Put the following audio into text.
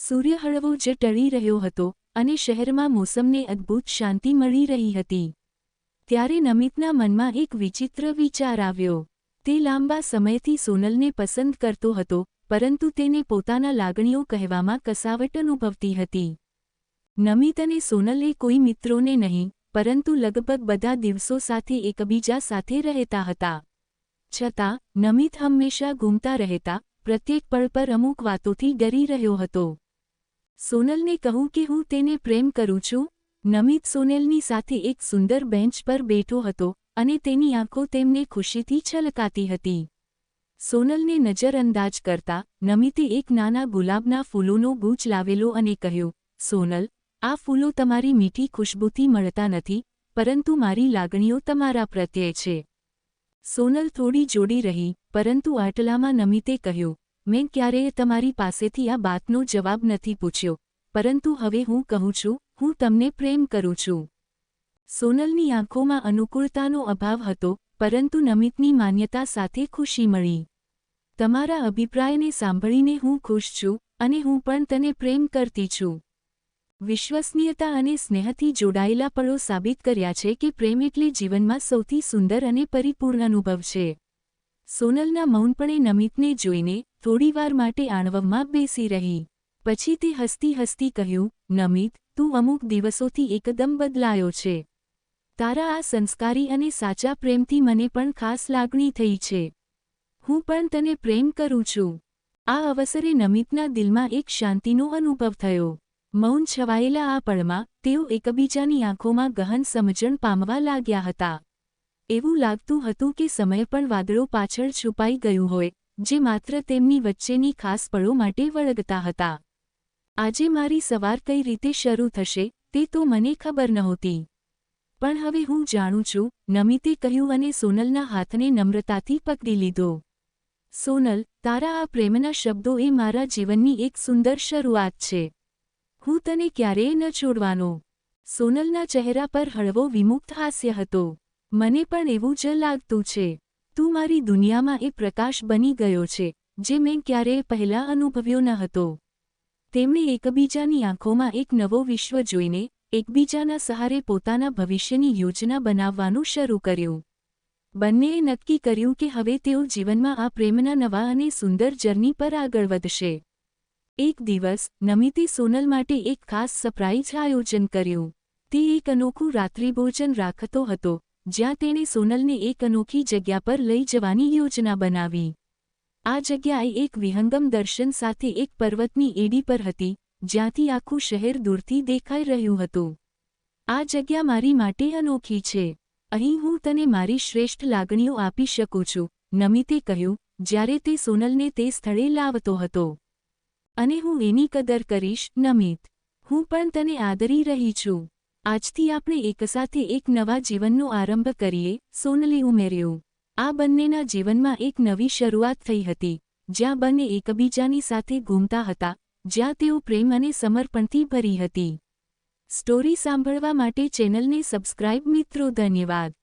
સૂર્ય હળવો જ ટળી રહ્યો હતો અને શહેરમાં મોસમને અદ્ભુત શાંતિ મળી રહી હતી. ત્યારે નમિતના મનમાં એક વિચિત્ર વિચાર આવ્યો. તે લાંબા સમયથી સોનલને પસંદ કરતો હતો, પરંતુ તેને પોતાના લાગણીઓ કહેવામાં કસાવટ અનુભવતી હતી. નમિત અને સોનલ કોઈ મિત્રોને નહીં, પરંતુ લગભગ બધા દિવસો સાથે એકબીજા સાથે રહેતા હતા. છતાં, નમિત હંમેશા ઘૂમતા રહેતા, પ્રત્યેક પળ પર અમુક વાતોથી ડરી રહ્યો હતો. સોનલને કહું કે હું તેને પ્રેમ કરું છું. નમિત સોનેલની સાથે એક સુંદર બેન્ચ પર બેઠો હતો અને તેની આંખો તેમને ખુશીથી છલકાતી હતી. સોનલને નજરઅંદાજ કરતા નમિતે એક નાના ગુલાબના ફૂલોનો ગૂંચ લાવેલો અને કહ્યું, સોનલ, આ ફૂલો તમારી મીઠી ખુશ્બુથી મળતા નથી, પરંતુ મારી લાગણીઓ તમારા પ્રત્યે છે. સોનલ થોડી જોડી રહી, પરંતુ આટલામાં નમિતે કહ્યું મેં ક્યારેય તમારી પાસેથી આ બાતનો જવાબ નથી પૂછ્યો, પરંતુ હવે હું કહું છું, હું તમને પ્રેમ કરું છું. સોનલની આંખોમાં અનુકૂળતાનો અભાવ હતો, પરંતુ નમિતની માન્યતા સાથે ખુશી મળી. તમારા અભિપ્રાયને સાંભળીને હું ખુશ છું, અને હું પણ તને પ્રેમ કરતી છું. વિશ્વસનીયતા અને સ્નેહથી જોડાયેલા પળો સાબિત કર્યા છે કે પ્રેમ એટલે જીવનમાં સૌથી સુંદર અને પરિપૂર્ણ અનુભવ છે. સોનલના મૌનપણે નમિતને જોઈને થોડીવાર માટે આણવમાં બેસી રહી. પછી તે હસતી હસતી કહ્યું, નમિત, તું અમુક દિવસોથી એકદમ બદલાયો છે. તારા આ સંસ્કારી અને સાચા પ્રેમથી મને પણ ખાસ લાગણી થઈ છે. હું પણ તને પ્રેમ કરું છું. આ અવસરે નમિતના દિલમાં એક શાંતિનો અનુભવ થયો. મૌન છવાયેલા આ પળમાં તેઓ એકબીજાની આંખોમાં ગહન સમજણ પામવા લાગ્યા હતા. એવું લાગતું હતું કે સમય પણ વાદળો પાછળ છુપાઈ ગયું હોય. જે માત્ર તેમની વચ્ચેની ખાસ પળો માટે વળગતા હતા. આજે મારી સવાર કઈ રીતે શરૂ થશે, તે તો મને ખબર નહોતી. પણ હવે હું જાણું છું, નમિતે કહ્યું અને સોનલના હાથને નમ્રતાથી પકડી લીધો. સોનલ, તારા આ પ્રેમના શબ્દો એ મારા જીવનની એક સુંદર શરૂઆત છે. હું તને ક્યારેય ન છોડવાનો. સોનલના ચહેરા પર હળવો વિમુક્ત હાસ્ય હતો. મને પણ એવું જ લાગતું છે. તું મારી દુનિયામાં એ પ્રકાશ બની ગયો છે, જે મેં ક્યારેય પહેલાં અનુભવ્યો ન હતો. તેમણે એકબીજાની આંખોમાં એક નવો વિશ્વ જોઈને, એકબીજાના સહારે પોતાના ભવિષ્યની યોજના બનાવવાનું શરૂ કર્યું. બંનેએ નક્કી કર્યું કે હવે તેઓ જીવનમાં આ પ્રેમના નવા અને સુંદર જર્ની પર આગળ વધશે. એક દિવસ, નમિતે સોનલ માટે એક ખાસ સરપ્રાઇઝ આયોજન કર્યું. તે એક અનોખું રાત્રિભોજન રાખતો હતો જ્યાં તેણે સોનલને એક અનોખી જગ્યા પર લઈ જવાની યોજના બનાવી. આ જગ્યાએ એક વિહંગમ દર્શન સાથે એક પર્વતની એડી પર હતી, જ્યાંથી આખું શહેર દૂરથી દેખાઈ રહ્યું હતું. આ જગ્યા મારી માટે અનોખી છે. અહીં હું તને મારી શ્રેષ્ઠ લાગણીઓ આપી શકું છું, નમિતે કહ્યું, જ્યારે તે સોનલને તે સ્થળે લાવતો હતો. અને હું એની કદર કરીશ, નમિત. હું પણ તને આદરી રહી છું. આજથી આપણે એકસાથે એક નવા જીવનનો આરંભ કરીએ, સોનલી ઉમેર્યું. આ બંનેના જીવનમાં એક નવી શરૂઆત થઈ હતી. જ્યાં બંને એકબીજાની સાથે ઘૂમતા હતા, જ્યાં તેઓ પ્રેમ અને સમર્પણથી ભરી હતી. સ્ટોરી સાંભળવા માટે ચેનલને સબસ્ક્રાઇબ મિત્રો, ધન્યવાદ.